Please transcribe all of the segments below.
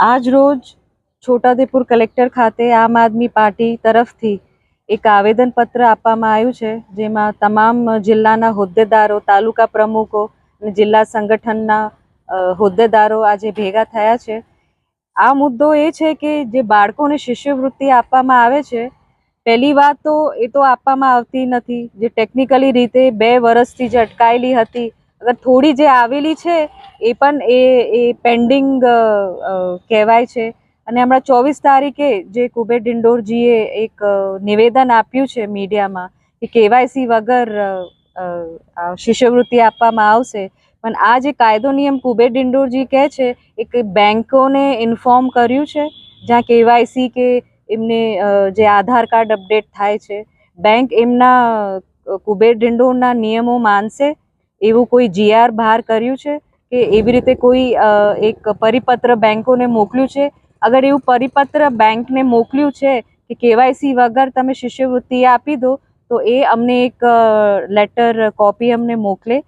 આજ રોજ છોટાઉદેપુર કલેક્ટર ખાતે આમ આદમી પાર્ટી તરફથી એક આવેદનપત્ર આપવામાં આવ્યું છે, જેમાં તમામ જિલ્લાના હોદ્દેદારો, તાલુકા પ્રમુખો અને જિલ્લા સંગઠનના હોદ્દેદારો આજે ભેગા થયા છે. આ મુદ્દો એ છે કે જે બાળકોને શિષ્યવૃત્તિ આપવામાં આવે છે, પહેલી વાત તો એ તો આપવામાં આવતી નથી. જે ટેકનિકલી રીતે બે વર્ષથી જે અટકાયેલી હતી અગર થોડી જે આવેલી છે, એ પણ એ એ પેન્ડિંગ કહેવાય છે. અને હમણાં ચોવીસ તારીખે જે કુબેર ડિંડોરજીએ એક નિવેદન આપ્યું છે મીડિયામાં કે કેવાયસી વગર શિષ્યવૃત્તિ આપવામાં આવશે, પણ આ જે કાયદો નિયમ કુબેર ડિંડોરજી કહે છે એક બેંકોને ઇન્ફોર્મ કર્યું છે, જ્યાં કેવાયસી કે એમને જે આધાર કાર્ડ અપડેટ થાય છે, બેંક એમના કુબેર ડિંડોરના નિયમો માનશે એવું કોઈ જીઆર બહાર કર્યું છે કે એવી રીતે કોઈ એક પરિપત્ર બેંકોને મોકલ્યું છે? અગર એવું પરિપત્ર બેંકને મોકલ્યું છે કે કેવાયસી વગર તમે શિષ્યવૃત્તિ આપી દો, તો એ અમને એક લેટર કોપી અમને મોકલે.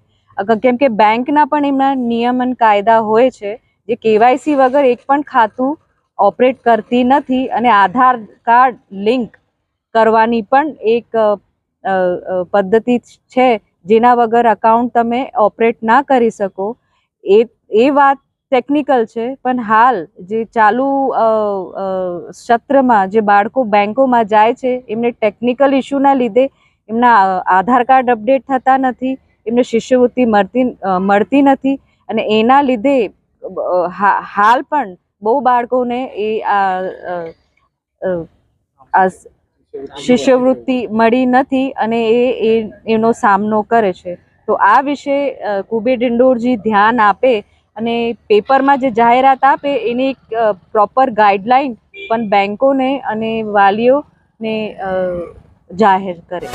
કેમ કે બેંકના પણ એમના નિયમન કાયદા હોય છે જે કેવાયસી વગર એક પણ ખાતું ઓપરેટ કરતી નથી અને આધાર કાર્ડ લિંક કરવાની પણ એક પદ્ધતિ છે જેના વગર અકાઉન્ટ તમે ઓપરેટ ના કરી શકો. એ એ વાત ટેકનિકલ છે, પણ હાલ જે ચાલુ સત્રમાં જે બાળકો બેંકોમાં જાય છે, એમને ટેકનિકલ ઇસ્યુના લીધે એમના આધાર કાર્ડ અપડેટ થતા નથી, એમને શિષ્યવૃત્તિ મળતી મળતી નથી અને એના લીધે હાલ પણ બહુ બાળકોને એ આ શિષ્યવૃત્તિ મળી નથી અને એ એનો સામનો કરે છે. તો આ વિશે કુબેર ડિંડોરજી ધ્યાન આપે અને પેપરમાં જે જાહેરાત આપે એની એક પ્રોપર ગાઈડલાઈન પણ બેન્કોને અને વાલીઓને જાહેર કરે.